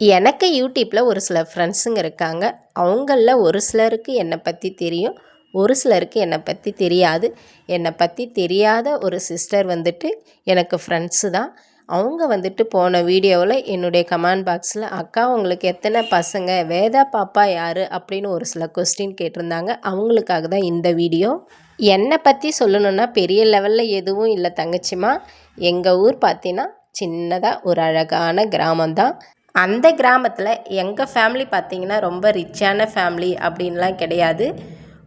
எனக்கு யூடியூப்பில் ஒரு சில ஃப்ரெண்ட்ஸுங்க இருக்காங்க. அவங்களில் ஒரு சிலருக்கு என்னை பற்றி தெரியும். ஒரு சிலருக்கு என்னை பற்றி தெரியாது. என்னை பற்றி தெரியாத ஒரு சிஸ்டர் வந்துட்டு எனக்கு ஃப்ரெண்ட்ஸு தான். அவங்க வந்துட்டு போன வீடியோவில் என்னுடைய கமெண்ட் பாக்ஸில் அக்கா உங்களுக்கு எத்தனை பசங்க? வேதா பாப்பா யார்? அப்படின்னு ஒரு சில கொஸ்டின் கேட்டிருந்தாங்க. அவங்களுக்காக தான் இந்த வீடியோ. என்னை பற்றி சொல்லணுன்னா பெரிய லெவலில் எதுவும் இல்லை தங்கச்சிமா எங்கள் ஊர் பார்த்தீங்கன்னா சின்னதாக ஒரு அழகான கிராமம்தான் அந்த கிராமத்தில் எங்கள் ஃபேமிலி பார்த்திங்கன்னா ரொம்ப ரிச்சான ஃபேமிலி அப்படின்லாம் கிடையாது.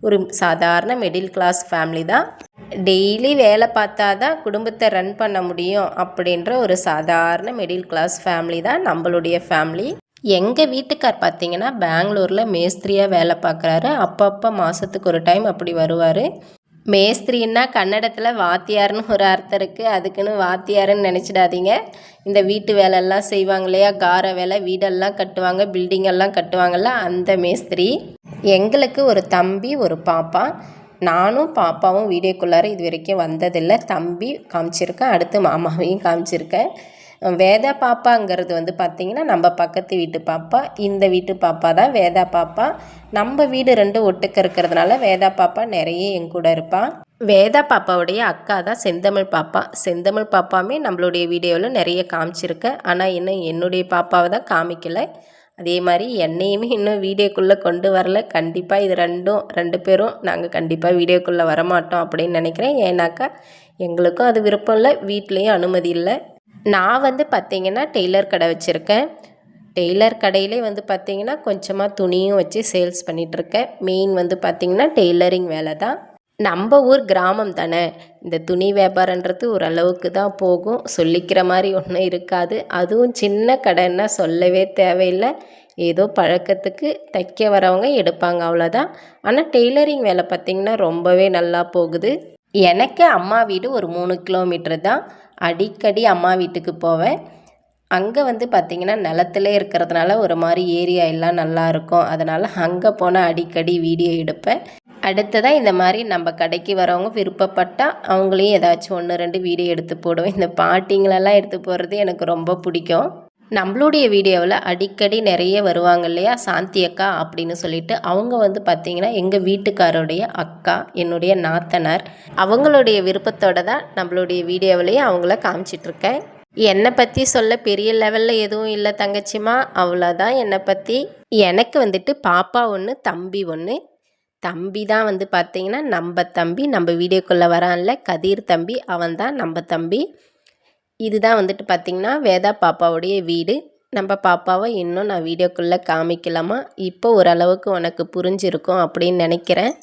ஒரு சாதாரண மிடில் கிளாஸ் ஃபேமிலி தான். டெய்லி வேலை பார்த்தா தான் குடும்பத்தை ரன் பண்ண முடியும் அப்படின்ற ஒரு சாதாரண மிடில் கிளாஸ் ஃபேமிலி தான் நம்மளுடைய ஃபேமிலி எங்கள் வீட்டுக்கார் பார்த்தீங்கன்னா பெங்களூரில் மேஸ்திரியாக வேலை பார்க்குறாரு. அப்பப்போ மாதத்துக்கு ஒரு டைம் அப்படி வருவார். மேஸ்திரின்னா கன்னடத்தில் வாத்தியார்னு ஒரு அர்த்தம் இருக்குது அதுக்குன்னு வாத்தியாருன்னு நினச்சிடாதீங்க. இந்த வீட்டு வேலையெல்லாம் செய்வாங்க இல்லையா? கார வேலை வீடெல்லாம் கட்டுவாங்க பில்டிங்கெல்லாம் கட்டுவாங்கள்ல அந்த மேஸ்திரி. எங்களுக்கு ஒரு தம்பி ஒரு பாப்பா. நானும் பாப்பாவும் வீடியோக்குள்ளார இது வரைக்கும் வந்ததில்லை. தம்பி காமிச்சிருக்கேன் அடுத்து மாமாவையும் காமிச்சிருக்கேன். வேதா பாப்பாங்கிறது வந்து பார்த்திங்கன்னா நம்ம பக்கத்து வீட்டு பாப்பா இந்த வீட்டு பாப்பா தான் வேதா பாப்பா. நம்ம வீடு ரெண்டு ஒட்டுக்க இருக்கிறதுனால வேதா பாப்பா நிறைய என் கூட இருப்பாள் வேதா பாப்பாவுடைய அக்கா தான் செந்தமிழ் பாப்பா. செந்தமிழ் பாப்பாவுமே நம்மளுடைய வீடியோவில் நிறைய காமிச்சிருக்கேன் ஆனால் இன்னும் என்னுடைய பாப்பாவை தான் காமிக்கலை. அதே மாதிரி என்னையுமே இன்னும் வீடியோக்குள்ளே கொண்டு வரல. கண்டிப்பாக இது ரெண்டும் ரெண்டு பேரும் நாங்கள் கண்டிப்பாக வீடியோக்குள்ளே வரமாட்டோம் அப்படின்னு நினைக்கிறேன். ஏன்னாக்கா எங்களுக்கும் அது விருப்பம் இல்லை வீட்லேயும் அனுமதி இல்லை. நான் வந்து பார்த்திங்கன்னா டெய்லர் கடை வச்சுருக்கேன். டெய்லர் கடையிலே வந்து பார்த்திங்கன்னா கொஞ்சமாக துணியும் வச்சு சேல்ஸ் பண்ணிகிட்ருக்கேன் மெயின் வந்து பார்த்திங்கன்னா டெய்லரிங் வேலை தான். நம்ம ஊர் கிராமம் தானே. இந்த துணி வியாபாரன்றது ஓரளவுக்கு தான் போகும். சொல்லிக்கிற மாதிரி ஒன்றும் இருக்காது. அதுவும் சின்ன கடைன்னா சொல்லவே தேவையில்லை. ஏதோ பழக்கத்துக்கு தைக்க வரவங்க எடுப்பாங்க அவ்வளோதான் ஆனால் டெய்லரிங் வேலை பார்த்திங்கன்னா ரொம்பவே நல்லா போகுது. எனக்கு அம்மா வீடு ஒரு மூணு கிலோமீட்டர் தான். அடிக்கடி அம்மா வீட்டுக்கு போவேன். அங்கே வந்து பார்த்திங்கன்னா நிலத்துல இருக்கிறதுனால ஒரு மாதிரி ஏரியா எல்லாம் நல்லாயிருக்கும் அதனால் அங்கே போனால் அடிக்கடி வீடியோ எடுப்பேன். அடுத்ததாக இந்த மாதிரி நம்ம கடைக்கு வரவங்க விருப்பப்பட்டால் அவங்களையும் ஏதாச்சும் ஒன்று ரெண்டு வீடியோ எடுத்து போடுவேன். இந்த பாட்டிங்களெல்லாம் எடுத்து போடுறது எனக்கு ரொம்ப பிடிக்கும். நம்மளுடைய வீடியோவில் அடிக்கடி நிறைய வருவாங்க இல்லையா? சாந்தி அக்கா அப்படின்னு சொல்லிட்டு அவங்க வந்து பார்த்திங்கன்னா எங்கள் வீட்டுக்காரோடைய அக்கா என்னுடைய நாத்தனார் அவங்களுடைய விருப்பத்தோடு தான் நம்மளுடைய வீடியோவிலையும் அவங்கள காமிச்சிட்ருக்கேன் என்னை பற்றி சொல்ல பெரிய லெவலில் எதுவும் இல்லை தங்கச்சிமா அவ்வளோதான் என்னை பற்றி எனக்கு வந்துட்டு பாப்பா ஒன்று தம்பி ஒன்று தம்பி தான் வந்து பார்த்திங்கன்னா நம்ம தம்பி நம்ம வீடியோக்குள்ளே வரான்ல. கதிர் தம்பி அவன் தான் நம்ம தம்பி. இதுதான் வந்துட்டு பார்த்திங்கன்னா வேதா பாப்பாவுடைய வீடு. நம்ம பாப்பாவை இன்னும் நான் வீடியோக்குள்ளே காமிக்கலாமா? இப்போ ஓரளவுக்கு உனக்கு புரிஞ்சிருக்கும் அப்படின்னு நினைக்கிறேன்.